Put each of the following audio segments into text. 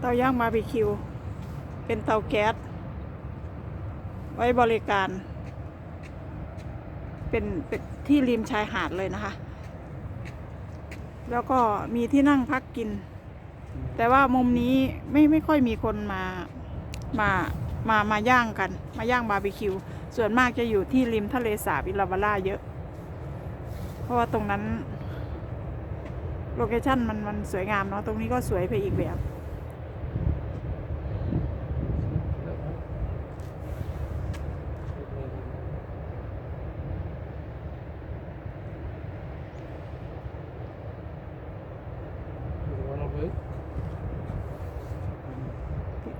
เตาย่างบาร์บีคิว เป็นเตาแก๊ส ไว้บริการ เป็นเป็นที่ริมชายหาดเลยนะคะ แล้วก็มีที่นั่งพักกิน แต่ว่ามุมนี้ไม่ไม่ค่อยมีคนมา มา มา มาย่างกัน มาย่างบาร์บีคิว ส่วนมากจะอยู่ที่ริมทะเลสาบอิลาวาร่าเยอะ เพราะว่าตรงนั้น โลเคชั่นมันมันสวยงามเนาะ ตรงนี้ก็สวยไปอีกแบบ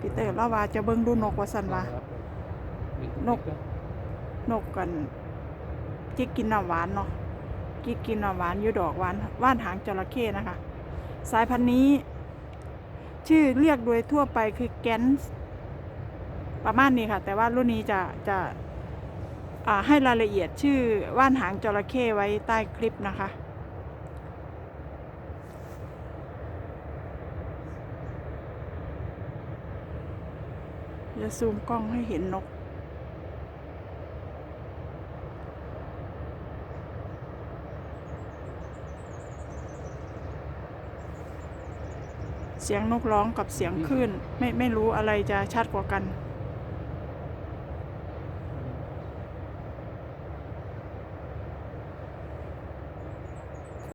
พีเตอร์เล่าว่าจะเบิ่งดูนกว่าสันว่านก นกกันจิกกินน้ำหวานเนาะจิกกินน้ำหวานอยู่ดอกหวานว่านหางจระเข้นะคะ สายพันธุ์นี้ ชื่อเรียกโดยทั่วไปคือแกนส์ประมาณนี้ค่ะ แต่ว่ารุ่นนี้จะจะอ่าให้รายละเอียดชื่อว่านหางจระเข้ไว้ใต้คลิปนะคะ จะซูมกล้องให้เห็นนก เสียงนกร้องกับเสียงคลื่นไม่ไม่รู้อะไรจะชัดกว่ากัน